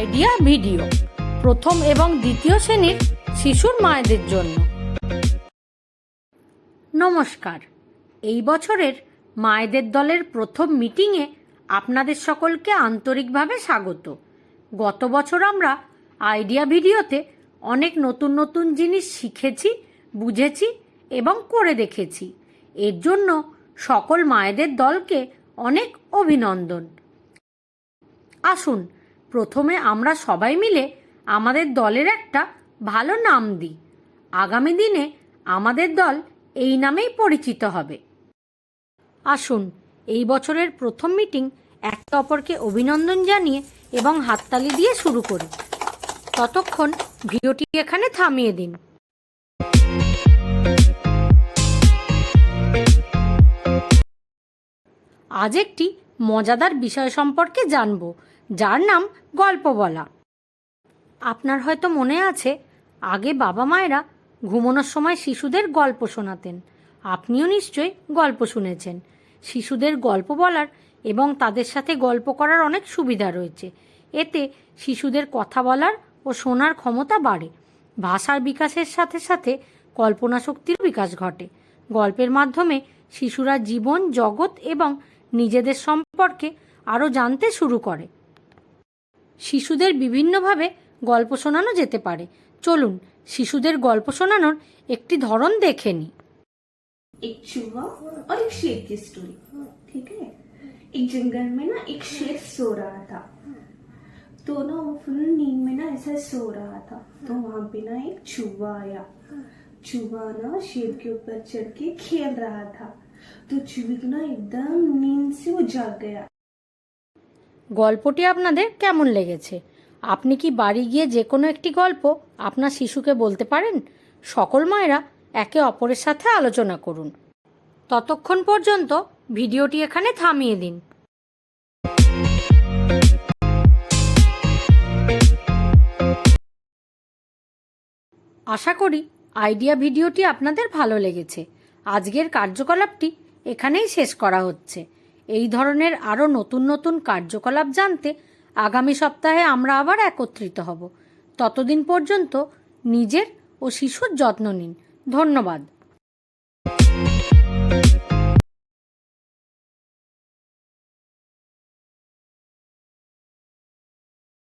Idea video প্রথম এবং দ্বিতীয় শ্রেণির শিশুর মায়েদের জন্য। নমস্কার। এই বছরের মায়েদের দলের প্রথম মিটিংয়ে আপনাদের সকলকে আন্তরিকভাবে স্বাগত। গত বছর আমরা আইডিয়া ভিডিওতে অনেক নতুন নতুন জিনিস শিখেছি, বুঝেছি এবং করে দেখেছি। এর জন্য সকল মায়েদের দলকে অনেক অভিনন্দন। আসুন প্রথমে আমরা সবাই মিলে আমাদের দলের একটা ভালো নাম দিই। আগামী দিনে আমাদের দল এই নামেই পরিচিত হবে। আসুন, এই বছরের প্রথম মিটিং একে অপরকে অভিনন্দন জানিয়ে এবং হাততালি দিয়ে শুরু করি। ততক্ষণ ভিডিওটি এখানে থামিয়ে দিন। আজ একটি মজাদার বিষয় সম্পর্কে জানব। যার নাম গল্প বলা। আপনার হয়তো মনে আছে, আগে বাবা মায়েরা ঘুমানোর সময় শিশুদের গল্প শোনাতেন। আপনিও নিশ্চয়ই গল্প শুনেছেন। শিশুদের গল্প বলার এবং তাদের সাথে গল্প করার অনেক সুবিধা রয়েছে। এতে শিশুদের কথা বলার ও শোনার ক্ষমতা বাড়ে। ভাষার বিকাশের সাথে সাথে কল্পনা শক্তির বিকাশ ঘটে। গল্পের মাধ্যমে শিশুরা জীবন, জগৎ এবং নিজেদের সম্পর্কে আরও জানতে শুরু করে। শিশুদের বিভিন্নভাবে গল্প শোনানো যেতে পারে চলুন শিশুদের গল্প শোনানোর একটি ধরন দেখে নিই एक चूहा और एक शेर की स्टोरी ठीक है एक जंगल में ना एक शेर सो रहा था तो ना वो फुल नींद में ना ऐसा सो रहा था तो वहां पे ना एक चूहा आया चूहा ना शेर के ऊपर चढ़ के खेल रहा था तो चूहे को ना एकदम नींद से वो जाग गया গল্পটি আপনাদের কেমন লেগেছে? আপনি কি বাড়ি গিয়ে যে কোনো একটি গল্প আপনার শিশুকে বলতে পারেন? সকল মায়েরা একে অপরের সাথে আলোচনা করুন। ততক্ষণ পর্যন্ত ভিডিওটি এখানে থামিয়ে দিন। আশা করি আইডিয়া ভিডিওটি আপনাদের ভালো লেগেছে। আজকের কার্যকলাপটি এখানেই শেষ করা হচ্ছে। এই ধরনের আরও নতুন নতুন কার্যকলাপ জানতে আগামী সপ্তাহে আমরা আবার একত্রিত হব। ততদিন পর্যন্ত নিজের ও শিশুর যত্ন নিন। ধন্যবাদ।